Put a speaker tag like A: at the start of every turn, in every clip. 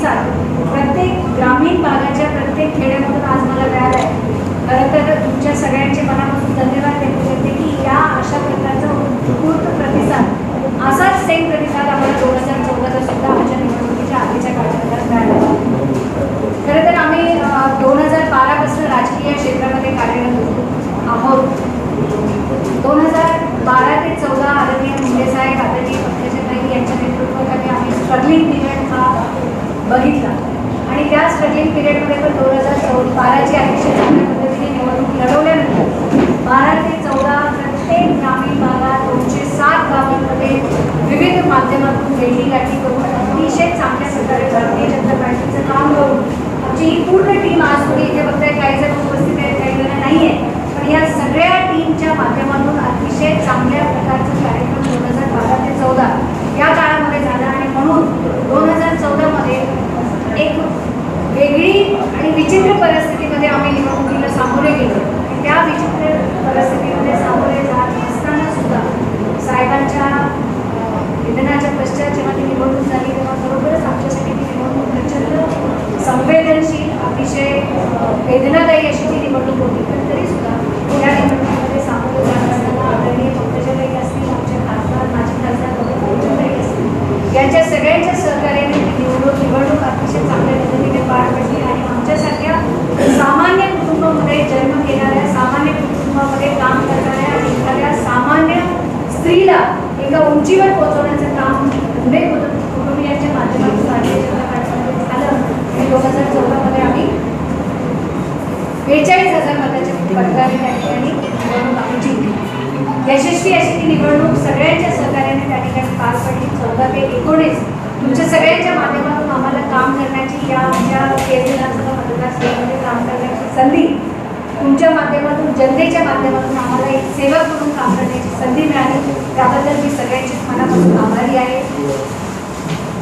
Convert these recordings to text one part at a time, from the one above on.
A: प्रतिसाद प्रत्येक ग्रामीण भागाच्या प्रत्येक खेड्यामधून आज मला मिळाला आहे. खरं तर तुमच्या सगळ्यांचे मनापासून धन्यवाद देऊ शकते की या अशा प्रकारचा उत्स्फूर्त प्रतिसाद असाच सेम प्रतिसाद आम्हाला दोन हजार चौदाचा सुद्धा आमच्या निवडणुकीच्या आधीच्या काळात मिळाला. खरं तर आम्ही दोन हजार बारापासून राजकीय क्षेत्रामध्ये कार्यरत होतो. आहोत. दोन हजार बारा ते चौदा आदरणीय मुंडे साहेब आदरणीय पंकजाताई यांच्या नेतृत्वाखाली आम्ही स्ट्रगलिंग बघितला. आणि त्या स्ट्रगलिंग पिरियडमध्ये पण दोन हजार चौ बाराची अतिशय चांगल्या पद्धतीने निवडणूक लढवल्यानंतर बारा ते चौदा प्रत्येक ग्रामीण भागात दोनशे सात गावांमध्ये विविध माध्यमातून भेटीगाठी करून अतिशय चांगल्या प्रकारे भारतीय जनता पार्टीचं काम करून आमची ही पूर्ण टीम आज तुम्ही इथे बघताय काही जण उपस्थित आहेत काही जण नाही आहे पण या सगळ्या टीमच्या माध्यमातून अतिशय चांगल्या प्रकारचा कार्यक्रम दोन हजार बारा ते चौदा या काळामध्ये झाला आणि म्हणून दोन हजार चौदामध्ये एक वेगळी आणि विचित्र परिस्थितीमध्ये आम्ही निवडणुकीला सामोरे गेलो आणि त्या विचित्र परिस्थितीमध्ये सामोरे जात असताना सुद्धा साहेबांच्या अं, निधनाच्या पश्चात जेव्हा ती निवडणूक झाली तेव्हा खरोखरच आमच्यासाठी ती निवडणूक प्रचंड संवेदनशील अतिशय अं, वेदनादायी अशी ती निवडणूक होती पण तरी सुद्धा या निवडणुकीमध्ये सामोरे जात असताना आदरणीय पंकजाताई असतील आमचे खासदार माजी खासदार डॉक्टर पंकजाताई असतील यांच्या सगळ्यांच्या सहकार्याने ती निवडणूक निवडणूक अतिशय चांगल्या पद्धतीने पार पडली आणि आमच्यासारख्या सामान्य कुटुंबामध्ये जन्म घेणाऱ्या सामान्य कुटुंबामध्ये काम करणाऱ्या आणि एखाद्या सामान्य स्त्रीला एका उंचीवर पोहोचवण्याचं काम पुणे कुटुंबियांच्या माध्यमातून भारतीय जनता पार्टीमध्ये झालं. आणि दोन हजार चौदामध्ये आम्ही बेचाळीस हजार मताच्या पडकाने त्या ठिकाणी निवडणूक आम्ही जिंकली. यशस्वी अशी ती निवडणूक सगळ्यांच्या सहकार्याने त्या ठिकाणी पार पडली. चौदा ते एकोणीस तुमच्या सगळ्यांच्या माध्यमातून आम्हाला काम करण्याची या आमच्या केस मतदारसंघामध्ये काम करण्याची संधी तुमच्या माध्यमातून जनतेच्या माध्यमातून आम्हाला एक सेवक म्हणून काम करण्याची संधी मिळाली. त्याबद्दल मी सगळ्यांची मनापासून आभारी आहे.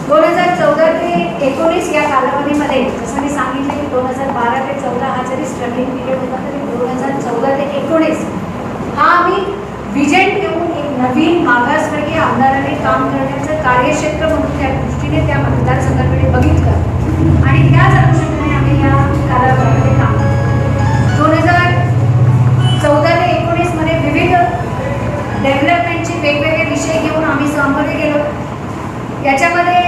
A: दोन हजार चौदा ते एकोणीस या कालावधीमध्ये जसं मी सांगितलं की दोन हजार बारा ते चौदा हा जरी स्ट्रगलिंग पिरियड होता तरी दोन हजार चौदा ते एकोणीस हा आम्ही विजन घेऊन एक नवीन मागासवर्गीय आमदाराने काम करण्याचं कार्यक्षेत्र म्हणून त्या दृष्टीने त्या मतदारसंघाकडे बघितलं आणि त्याच अनुषंगाने आम्ही या कालावधीमध्ये काम केलं दोन हजार चौदा ते एकोणीसमध्ये विविध डेव्हलपमेंटचे वेगवेगळे विषय घेऊन आम्ही सामोरे गेलो याच्यामध्ये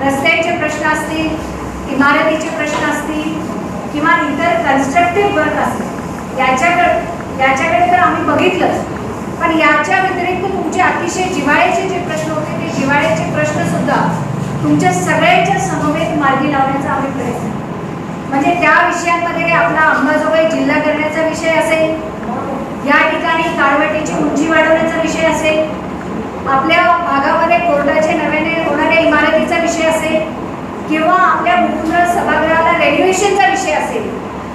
A: रस्त्यांचे प्रश्न असतील इमारतीचे प्रश्न असतील किंवा इतर कन्स्ट्रक्टिव्ह वर्क असतील याच्याकडे याच्याकडे तर आम्ही बघितलंच पण याच्या व्यतिरिक्त तुमचे अतिशय जिव्हाळ्याचे जे प्रश्न होते ते जिव्हाळ्याचे प्रश्न सुद्धा तुमच्या सगळ्यांच्या समवेत मार्गी लावण्याचा आम्ही प्रयत्न म्हणजे त्या विषयांमध्ये आपला अंबाजोगाई जिल्हा करण्याचा विषय असेल या ठिकाणी काळवटीची उंची वाढवण्याचा विषय असेल आपल्या भागामध्ये कोर्टाचे नव्याने होणाऱ्या इमारतीचा विषय असेल किंवा आपल्या मुकुंद सभागृहाला रेडिएशनचा विषय असेल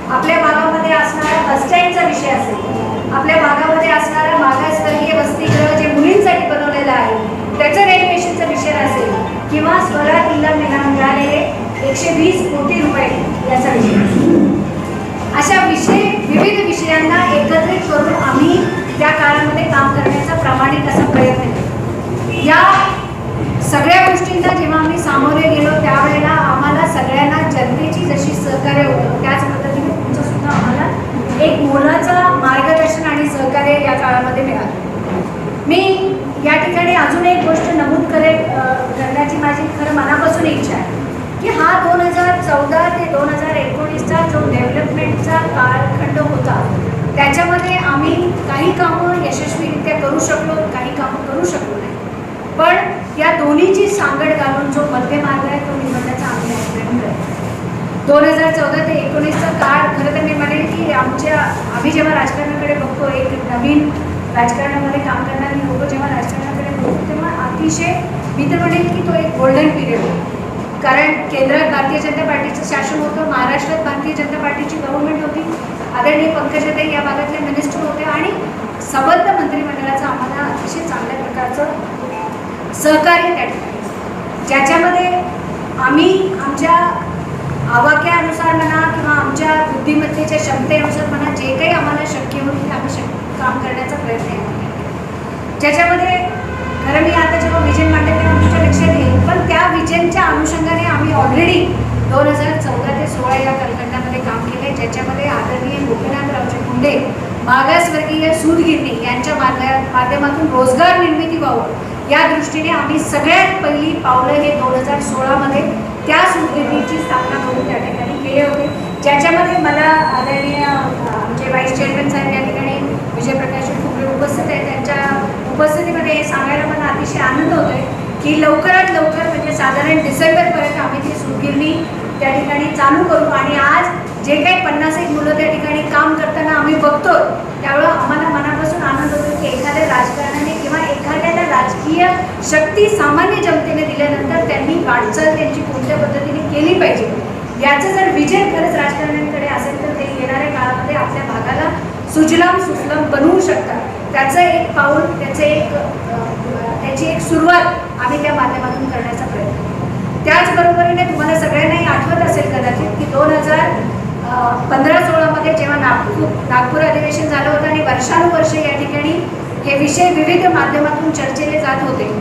A: आपल्या भागामध्ये असणारा बसस्टँडचा विषय असेल आपल्या भागामध्ये असणारा मागासवर्गीय वसतिगृह जे मुलींसाठी बनवलेलं आहे त्याचं रेडिएशनचा विषय असेल किंवा स्वरात जिल्हा मिळालेले एकशे वीस कोटी रुपये याचा विषय. अशा विषय विविध विषयांना एकत्रित करून आम्ही त्या काळामध्ये काम करण्याचा प्रामाणिक असा प्रयत्न केला. या सगळ्या गोष्टींना जेव्हा आम्ही सामोरे गेलो त्यावेळेला आम्हाला सगळ्यांना जनतेची जशी सहकार्य होतं त्याच पद्धतीने तुमचं सुद्धा आम्हाला एक मोलाचं मार्गदर्शन आणि सहकार्य या काळामध्ये मिळालं. मी या ठिकाणी अजून एक गोष्ट नमूद करे करण्याची माझी खरं मनापासून इच्छा आहे की हा दोन हजार चौदा ते दोन हजार एकोणीसचा जो डेव्हलपमेंटचा कालखंड होता त्याच्यामध्ये आम्ही काही कामं यशस्वीरित्या करू शकलो काही कामं करू शकलो नाही. पण या दोन्हीची सांगड घालून जो मध्यमार्ग आहे तो निवडण्याचा आम्ही प्रयत्न दोन हजार चौदा ते एकोणीसचा काळ खरं तर मी म्हणेन की आमच्या आम्ही जेव्हा राजकारणाकडे बघतो एक नवीन राजकारणामध्ये काम करणारी लोक जेव्हा राजकारणाकडे बघतो तेव्हा अतिशय मी तर म्हणेन की तो एक गोल्डन पिरियड होता. कारण केंद्रात भारतीय जनता पार्टीचं शासन होतं महाराष्ट्रात भारतीय जनता पार्टीची गव्हर्नमेंट होती आदरणीय पंकजाताई या भागातले मिनिस्टर होते आणि सबंध मंत्रिमंडळाचं आम्हाला अतिशय चांगल्या प्रकारचं सहकार्य त्या ठिकाणी. ज्याच्यामध्ये आम्ही आमच्या आवाक्यानुसार म्हणा किंवा आमच्या बुद्धिमत्तेच्या क्षमतेनुसार म्हणा जे काही आम्हाला शक्य होईल ते आम्ही शक्य काम करण्याचा प्रयत्न केला ज्याच्यामध्ये खरं मी आता जेव्हा विजन मांडते तेव्हा तुमच्या लक्षात येईल पण त्या विजनच्या अनुषंगाने आम्ही ऑलरेडी दोन हजार चौदा ते सोळा या कालखंडामध्ये काम केले ज्याच्यामध्ये आदरणीय गोपीनाथरावजी मुंडे मागासवर्गीय सूतगिरणी यांच्या माध्यमातून रोजगार निर्मिती व्हावं या दृष्टीने आम्ही सगळ्यात पहिली पावलं हे दोन हजार सोळामध्ये त्या सूतगिरणीची स्थापना करून त्या ठिकाणी केले होते. ज्याच्यामध्ये मला आदरणीय अ, आमचे व्हाईस चेअरमॅन साहेब या ठिकाणी विजयप्रकाश खुबरे उपस्थित आहेत. त्यांच्या उपस्थितीमध्ये हे सांगायला मला अतिशय आनंद होतोय की लवकरात लवकर म्हणजे साधारण डिसेंबरपर्यंत आम्ही ती सूतगिरणी त्या ठिकाणी चालू करू. आणि आज जे काही पन्नास एक मुलं त्या ठिकाणी काम करताना आम्ही बघतो त्यावेळेला आम्हाला मनापासून आनंद होतो की एखाद्या राजकारणाने किंवा एखाद्याला राजकीय शक्ती सामान्य जनतेने त्यांनी वाटचाल त्यांची कोणत्या पद्धतीने केली पाहिजे याचं जर विजय खरंच राजकारण्यांकडे असेल तर ते येणाऱ्या काळामध्ये आपल्या भागाला सुजलाम सुफलाम बनवू शकतात त्याचं एक पाऊल त्याचं एक त्याची एक सुरुवात आम्ही त्या माध्यमातून करण्याचा प्रयत्न करू. त्याचबरोबरीने तुम्हाला सगळ्यांनाही आठवत असेल कदाचित की दोन हजार पंधरा सोळामध्ये जेव्हा नागपूर नागपूर अधिवेशन झालं होतं आणि वर्षानुवर्षे या ठिकाणी हे विषय विविध माध्यमातून चर्चेले जात होते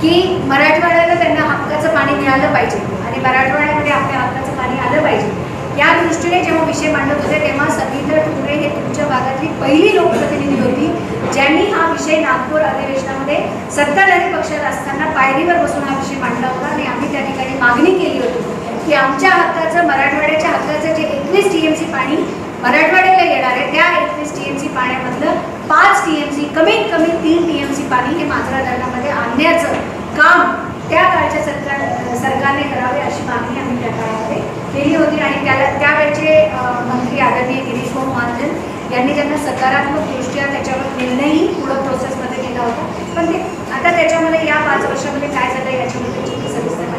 A: की मराठवाड्याला त्यांना हक्काचं पाणी मिळालं पाहिजे आणि मराठवाड्यामध्ये आपल्या हक्काचं पाणी आलं पाहिजे. या दृष्टीने जेव्हा विषय मांडत होते तेव्हा सतींद्र ठुमरे हे तुमच्या भागातली पहिली लोकप्रतिनिधी होती ज्यांनी हा विषय नागपूर अधिवेशनामध्ये सत्ताधारी पक्षात असताना पायरीवर बसून हा विषय मांडला होता आणि आम्ही त्या ठिकाणी मागणी केली होती की आमच्या हक्काचं मराठवाड्याच्या हक्काचं जे एकवीस टी एम सी पाणी मराठवाड्याला येणार आहे त्या एकवीस टी एम सी पाण्यामधलं पाच टी एम सी कमीत कमी तीन टी एम सी पाणी हे मांजरा धरणामध्ये आणण्याचं काम त्या काळच्या सरकार सरकारने करावे अशी मागणी आम्ही त्या काळामध्ये केली होती आणि त्याला त्यावेळचे मंत्री आदरणीय गिरीश भाऊ महाजन यांनी त्यांना सकारात्मक दृष्ट्या त्याच्यावर निर्णयही पुढं प्रोसेसमध्ये दिला होता. पण ते आता त्याच्यामध्ये या पाच वर्षामध्ये काय झालं याच्यामध्ये सविस्तर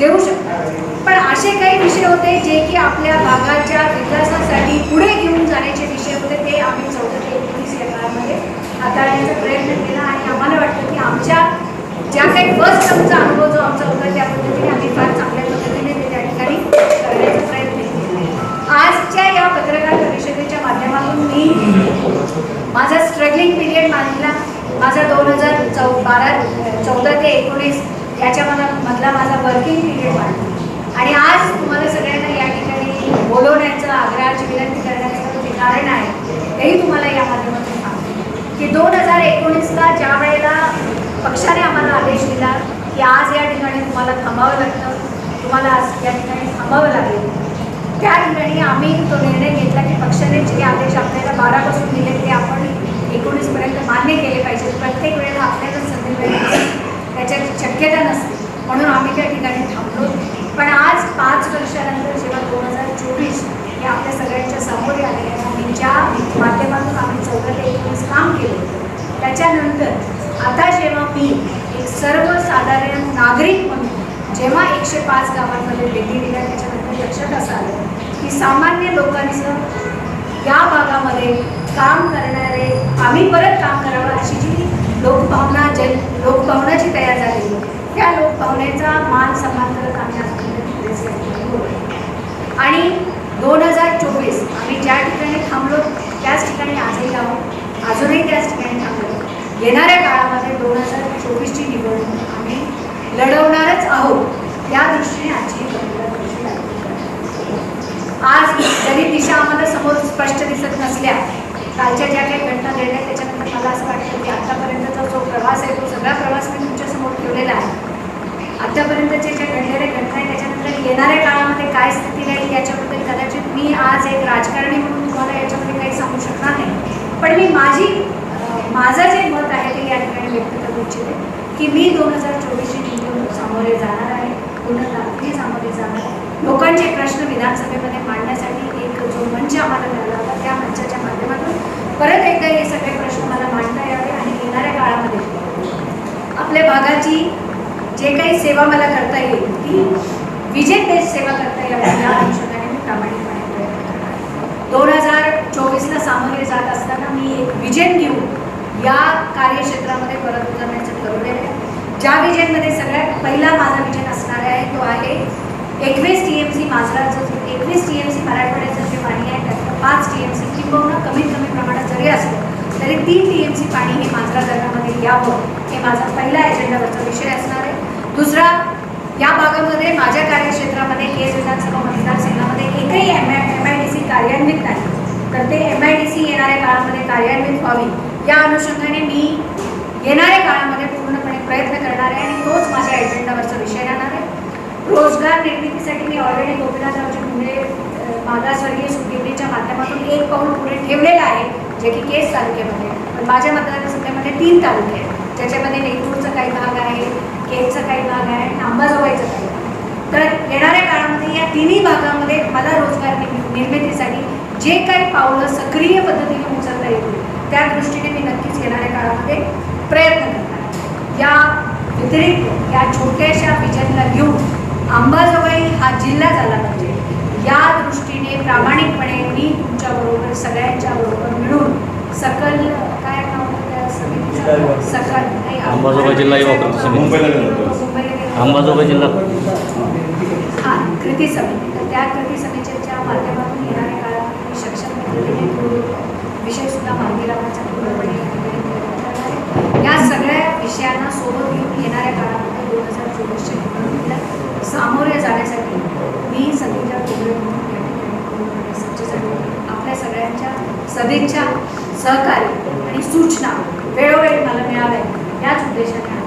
A: देऊ शकतो पण असे काही विषय होते जे की आपल्या भागाच्या विकासासाठी पुढे घेऊन जाण्याचे विषय होते ते आम्ही चौदा ते एकोणीस या काळामध्ये हाताळण्याचा प्रयत्न केला आणि आम्हाला वाटतं की आमच्या ज्या काही फर्स्ट टर्मचा अनुभव आमचा मला मधला माझा वर्किंग पिरियड वाढला आणि आज तुम्हाला सगळ्यांना या ठिकाणी बोलवण्याचं आग्रहाची विनंती करण्याचं जे कारण आहे तेही तुम्हाला या माध्यमातून सांगतो. की दोन हजार एकोणीसला ज्या वेळेला पक्षाने आम्हाला आदेश दिला की आज या ठिकाणी तुम्हाला थांबावं लागतं तुम्हाला आज या ठिकाणी थांबावं लागेल त्या ठिकाणी आम्ही तो निर्णय घेतला की पक्षाने जे आदेश आपल्याला बारापासून दिले ते आपण एकोणीसपर्यंत मान्य केले पाहिजेत. प्रत्येक वेळेला आपल्याला संधी मिळेल त्याच्याची शक्यता नसते. म्हणून आम्ही त्या ठिकाणी थांबलो पण आज पाच वर्षानंतर जेव्हा दोन हजार चोवीस हे आपल्या सगळ्यांच्या समोर आले आणि ज्या माध्यमातून आम्ही चौदा ते एकोणीस काम केलं त्याच्यानंतर आता जेव्हा मी एक सर्वसाधारण नागरिक म्हणून जेव्हा एकशे पाच गावांमध्ये भेटी दिल्या त्याच्यानंतर लक्षात असं आलं की सामान्य लोकांचं या भागामध्ये काम करणारे आम्ही परत काम करावं अशी जी लोकभावना जन लोकभावनाची तयार झालेली त्या लोकभावनेचा मान सन्मान करत आम्ही आजपर्यंत आणि दोन हजार चोवीस आम्ही ज्या ठिकाणी थांबलो त्याच ठिकाणी आजही आहोत अजूनही त्याच ठिकाणी थांबलो. येणाऱ्या काळामध्ये दोन हजार चोवीसची निवडणूक आम्ही लढवणारच आहोत. त्या दृष्टीने आजची आज जरी दिशा आम्हाला समोर स्पष्ट दिसत नसल्या कालच्या ज्या काही घटना घडल्या त्याच्यानंतर मला असं वाटतं की आतापर्यंतचा जो प्रवास आहे तो सगळा प्रवास मी तुमच्यासमोर ठेवलेला आहे. आतापर्यंतचे जे घडलेले घटना आहे त्याच्यानंतर येणाऱ्या काळामध्ये काय स्थिती राहील याच्याबद्दल कदाचित मी आज एक राजकारणी म्हणून तुम्हाला याच्यामध्ये काही सांगू शकणार नाही. पण मी माझी माझं जे मत आहे ते या ठिकाणी व्यक्त करू इच्छिते की मी दोन हजार चोवीसची निवडणूक सामोरे जाणार आहे पूर्ण सामोरे जाणार आहे. लोकांचे प्रश्न विधानसभेत मांडण्यासाठी एक जो मंच आम्हाला मिळाला होता त्या मंचाच्या माध्यमातून परत एकदा हे सगळे प्रश्न मला मांडता यावे आणि येणाऱ्या काळामध्ये आपल्या भागाची जे काही सेवा मला करता येईल ती विजय देश सेवा करता यावी या अनुषंगाने मी प्रामाणिकपणे प्रयत्न करणार आहे. दोन हजार चोवीसला सामोरे जात असताना मी एक विजन घेऊन या कार्यक्षेत्रामध्ये परत उतरण्याचं ठरवलेलं आहे. ज्या विजनमध्ये सगळ्यात पहिला माझा विजन असणार आहे तो आहे एकवीस टी एम सी माझराचं जो एकवीस टी एम सी मराठवाड्याचं जे पाणी आहे त्यातलं पाच टी एम सी किंबहुना कमीत कमी प्रमाणात जरी असलं तरी तीन टी एम सी पाणी हे मांजरा धरणामध्ये यावं हे माझा पहिला एजेंडावरचा विषय असणार आहे. दुसरा या भागामध्ये माझ्या कार्यक्षेत्रामध्ये केज विधानसभा मतदारसंघामध्ये एकही M I M I D C कार्यान्वित नाही. तर ते एम आय डी सी येणाऱ्या काळामध्ये कार्यान्वित व्हावी. या अनुषंगाने मी येणाऱ्या काळामध्ये पूर्णपणे प्रयत्न करणार आहे आणि तोच माझ्या एजेंडावरचा विषय राहणार आहे. रोजगार निर्मितीसाठी मी ऑलरेडी गोपीनाथरावजी मुंडे मागासवर्गीय सुटकेच्या माध्यमातून एक पाऊल पुढे ठेवलेलं आहे जे की केस तालुक्यामध्ये. पण माझ्या मतदारसंघामध्ये तीन तालुके आहेत. ज्याच्यामध्ये नेतूरचा काही भाग आहे केजचा काही भाग आहे आणि अंबाजोगाईचा काही भाग तर येणाऱ्या काळामध्ये या तिन्ही भागामध्ये मला रोजगार निर्मि- निर्मितीसाठी जे काही पावलं सक्रिय पद्धतीने उचलता येतील त्या दृष्टीने मी नक्कीच येणाऱ्या काळामध्ये प्रयत्न करणार आहे. या व्यतिरिक्त या छोट्याशा विजनला घेऊन अंबाजोगाई हा जिल्हा झाला पाहिजे या दृष्टीने प्रामाणिकपणे मी तुमच्याबरोबर सगळ्यांच्या बरोबर मिळून सकल काय नाव? सकल नाही,
B: अंबाजोगाई जिल्हा. अंबाजोगाई
A: हां कृती समिती तर त्या कृती समितीच्या माध्यमातून काळात विषयसुद्धा या सगळ्या विषयांना सोबत घेऊन येणाऱ्या काळामध्ये दोन हजार चोवीसच्या निवडणुकीला सामोरे जाण्यासाठी मी सध्याच्या कोबरे म्हणून या ठिकाणी सज्ज झाले. आपल्या सगळ्यांच्या सदिच्छा सहकार्य आणि सूचना वेळोवेळी मला मिळाव्या याच उद्देशाने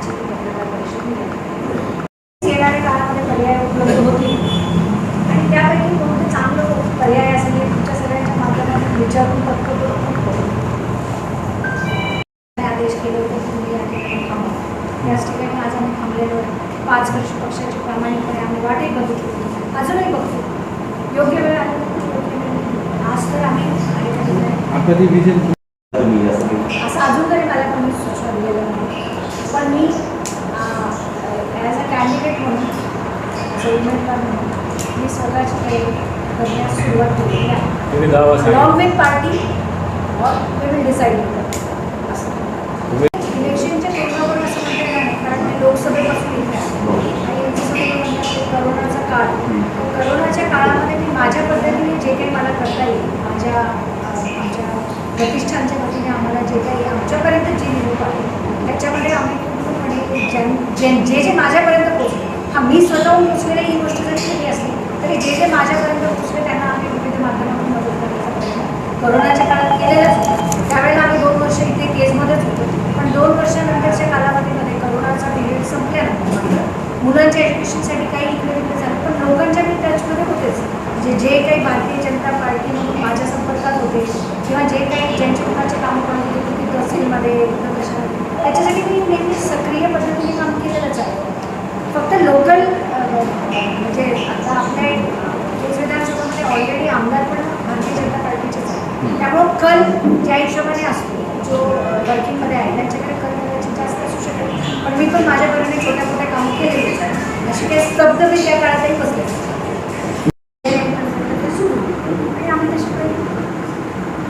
C: ते विजन
D: असं
A: अजून तरी मला कोणी सूचना दिलेलं नाही. पण मी ॲज अ कॅन्डिडेट म्हणून उमेदवार म्हणून मी स्वतःची तयारी करण्यास सुरुवात केलेली आहे. Along with party we will decide ज्यां जे जे जे माझ्यापर्यंत पोचले हा मी स्वतःहून पोचलेलं ही गोष्ट जरी केली असली तरी जे जे माझ्यापर्यंत पोचले त्यांना आम्ही विविध माध्यमातून मदत करण्याचा प्रयत्न करोनाच्या काळात केलेलाच होता. त्यावेळेला आम्ही दोन वर्ष इथे केसमध्येच होतो. पण दोन वर्षानंतरच्या कालावधीमध्ये करोनाचा पिरियड संपल्यानंतर मुलांच्या एज्युकेशनसाठी काही इकडे तिकडे झालं. पण लोकांच्या मी टचमध्ये होतेच. जे जे काही भारतीय जनता पार्टी म्हणून माझ्या संपर्कात होते किंवा जे काही ज्यांच्या मुलाचे कामं करत होते की तहसीलमध्ये कुठं त्याच्यासाठी मी नेहमी सक्रिय पद्धतीने काम केलेलंच आहे. फक्त लोकल म्हणजे आता आपल्या विधानसभामध्ये ऑलरेडी आमदार पण भारतीय जनता पार्टीचेच आहे त्यामुळं कल ज्या हिशोबाने असतो जो वर्किंगमध्ये आहे त्यांच्याकडे कल कदाचित जास्त असू शकेल पण मी पण माझ्यापर्यंत छोट्या मोठ्या कामं केलेलीच आहे. अशी काही स्तब्ध मी त्या काळातही बसले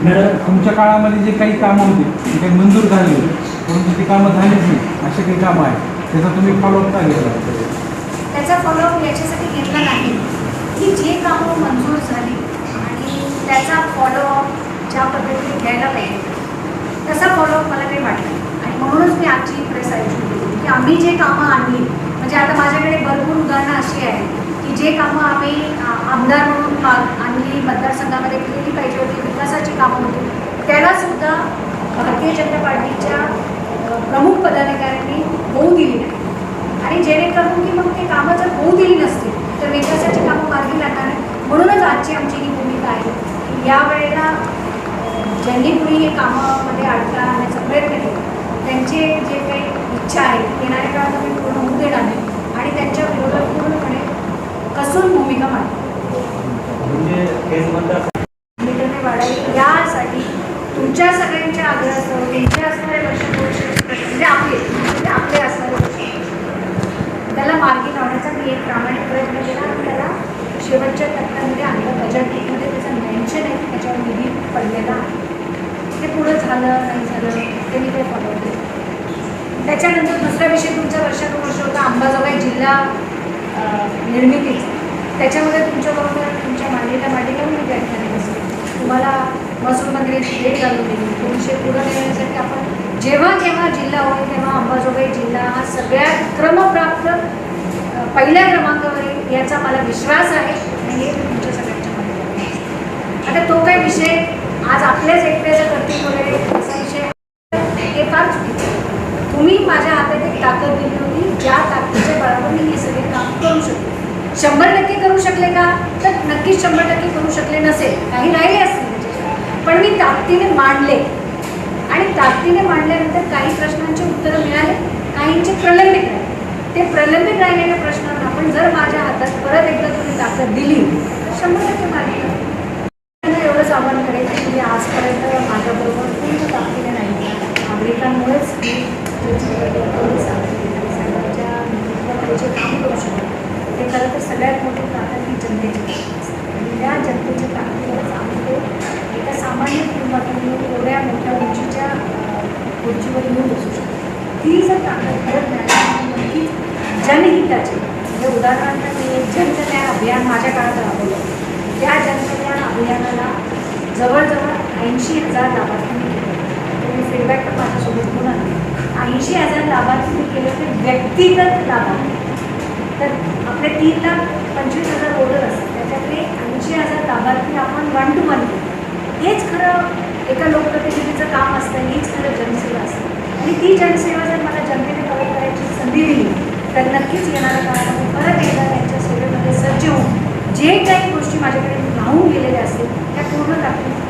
C: मॅडम तुमच्या काळामध्ये जे काही कामं होती ती काही मंजूर झाली होती परंतु ती कामं झालीच नाही. अशी काही कामं आहेत त्याचा तुम्ही फॉलोअप का घेतला?
A: त्याचा फॉलोअप याच्यासाठी घेतला नाही. की जे कामं मंजूर झाली आणि त्याचा फॉलोअप ज्या पद्धतीने घ्यायला पाहिजे तसा फॉलोअप मला काही वाटला आणि म्हणूनच मी आजची प्रेस आयोजित केली. की आम्ही जे कामं आणली म्हणजे आता माझ्याकडे भरपूर उदाहरणं अशी आहेत की जे कामं आम्ही आमदार म्हणून आणली मतदारसंघामध्ये केली पाहिजे होती विकासाची कामं होती त्यालासुद्धा भारतीय जनता पार्टीच्या प्रमुख पदाधिकाऱ्यांनी होऊ दिली नाही. आणि जेणेकरून की मग ते कामं जर होऊ दिली नसतील तर विकासाची कामं मार्गी लागणार नाही. म्हणूनच आजची आमची ही भूमिका आहे. की या वेळेला ज्यांनी कुणी हे कामामध्ये अडथळा आणण्याचा प्रयत्न केला त्यांचे जे काही इच्छा आहे येणाऱ्या काळात आम्ही पूर्ण होऊ देणार नाही. आणि त्यांच्या विरोधात पूर्णपणे कसून भूमिका मांडली
D: म्हणजे
A: यासाठी तुमच्या सगळ्यांच्या आग्रहासह त्यांचे असणारे वर्ष म्हणजे आपले म्हणजे आपले असणारे त्याला मार्गी लावण्याचा मी एक प्रामाणिक प्रयत्न केला आपल्याला त्याला शेवटच्या टप्प्यामध्ये आणलं बजेटमध्ये त्याचं मेन्शन आहे की त्याच्यावर निधी पडलेला आहे. ते पुढं झालं नाही झालं ते मी काही फॉलो केलं त्याच्यानंतर दुसरा विषय तुमचा वर्षानुवर्ष होता अंबाजोगाई जिल्हा निर्मितीचा. त्याच्यामध्ये तुमच्याबरोबर तुमच्या मांडीला मांडीला मी त्या ठिकाणी बसले. तुम्हाला महसूल मंत्र्यांची भेट घालून दिली. तो विषय पुढं नेण्यासाठी आपण जेव्हा जेव्हा जिल्हा होईल तेव्हा अंबाजोगाई जिल्हा हा सगळ्यात क्रमप्राप्त पहिल्या क्रमांकावर येईल याचा मला विश्वास आहे आणि हे तुमच्या सगळ्यांच्या मनात आता तो काय विषय आज आपल्याच एकट्याच्या कर्तृत्व वगैरे असा विषय हे फार चुकीचं तुम्ही माझ्या हातात एक ताकद दिली होती ज्या ताकदीच्या बळावर मी हे सगळे काम करू शकते शंभर टक्के करू शकले का? तर नक्कीच शंभर टक्के करू शकले नसेल. काही राहिले असतील पण मी ताकदीने मांडले. आणि ताकदीने मांडल्यानंतर काही प्रश्नांची उत्तरं मिळाले काहींचे प्रलंबित राहिले ते प्रलंबित राहिलेल्या प्रश्नांना आपण जर माझ्या हातात परत एकदा तुम्ही ताकद दिली तर शंभर टक्के मार्गी एवढंच आव्हान करेल की तुम्ही आजपर्यंत माझ्याबरोबर पूर्ण ताकदीने नाही नागरिकांमुळेच मी पोलीस साहेबांच्या नेतृत्वाखाली जे काम करू शकतो ते खरं तर सगळ्यात मोठी ताकद ही जनतेची ताकद असते. आणि त्या जनतेच्या ताकदीवरच आम्ही ते एका सामान्य कुटुंबातून येऊन एवढ्या मोठ्या उंचीच्या अं, खुर्चीवर येऊन बसू शकतो ती जर ताकद परत मिळाली तर नक्कीच जनहिताची म्हणजे उदाहरणार्थ मी एक जनकल्याण अभियान माझ्या काळात राबवलं त्या जनकल्याण अभियानाला जवळजवळ ऐंशी हजार लाभार्थी मी केले तुम्ही फीडबॅक पण माझ्यासोबत होऊन आले. ऐंशी हजार लाभार्थी मी केले ते व्यक्तिगत लाभार्थी तर आपले तीन लाख पंचवीस हजार वोटर असतात. त्याच्यातले ऐंशी हजार लाभार्थी आपण वन टू वन हेच खरं एका लोकप्रतिनिधीचं काम असतं हीच खरं जनसेवा असते. आणि ती जनसेवा जर मला जनतेने परत करायची संधी दिली तर नक्कीच येणाऱ्या काळामध्ये परत एकदा त्यांच्या सेवेमध्ये सज्ज होऊन जे काही गोष्टी माझ्याकडे राहून गेलेल्या असतील त्या पूर्ण ताकदीने